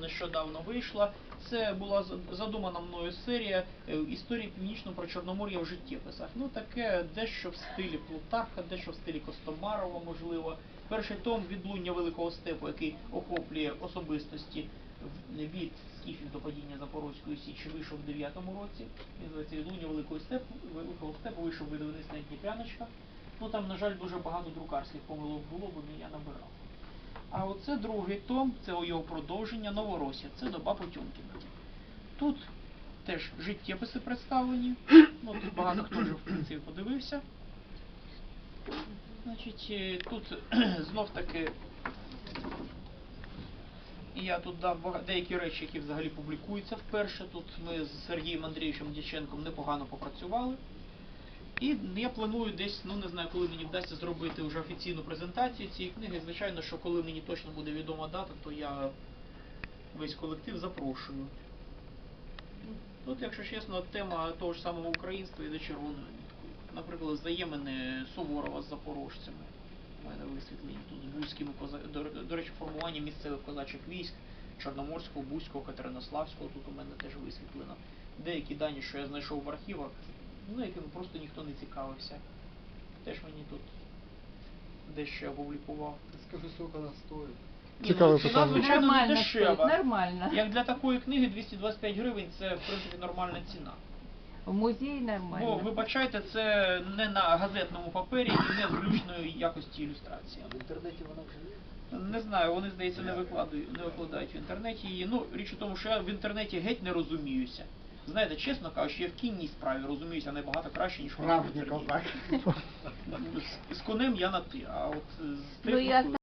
нещодавно вийшла. Це була задумана мною серія е, історії північного про Чорномор'я в життєписах. Ну таке дещо в стилі Плутарха, дещо в стилі Костомарова, можливо. Перший том відлуння Великого степу, який охоплює особистості від скіфів до падіння Запорозької Січі, вийшов в 9-му році. Він називається відлуння Великого степу, Великого степу вийшов видавництво Дніпряночка. Ну там, на жаль, дуже багато друкарських помилок було, бо я набирав. А оце другий том, це його продовження Новоросія, це доба Потьомкіна. Тут теж життєписи представлені. Ну, тут багато хто вже в принципі подивився. Значить, е, тут знов таки я тут дав деякі речі, які взагалі публікуються вперше. Тут ми з Сергієм Андрійовичем Дяченком непогано попрацювали. І я планую десь, ну не знаю, коли мені вдасться зробити вже офіційну презентацію цієї книги. Звичайно, що коли мені точно буде відома дата, то я весь колектив запрошую. Тут, якщо чесно, тема того ж самого українства йде червоною ниткою. Наприклад, взаємини Суворова з запорожцями. У мене висвітлені тут з бузькими коза... до, до речі, формування місцевих козачих військ, Чорноморського, Бузького, Катеринославського, тут у мене теж висвітлено. Деякі дані, що я знайшов в архівах, ну якими просто ніхто не цікавився. Теж мені тут дещо опублікував. Скажи, сколько она стоит. Ні, Цікаве ну, ціна, питання. звичайно, не Нормально дешева. стоїть, нормально. Як для такої книги 225 гривень це в принципі нормальна ціна. В музеї Бо нормально. вибачайте, це не на газетному папері і не з глючної якості ілюстрації. В интернете вона вже є? Не знаю, вони здається не викладають, не викладають в інтернеті її. Ну річ у тому, що я в інтернеті геть не розуміюся. Знаєте, чесно кажучи, я в кінній справі розуміюся набагато краще, ніж Справжній козак. З, конем я на ти, а от з Ну, я технікою-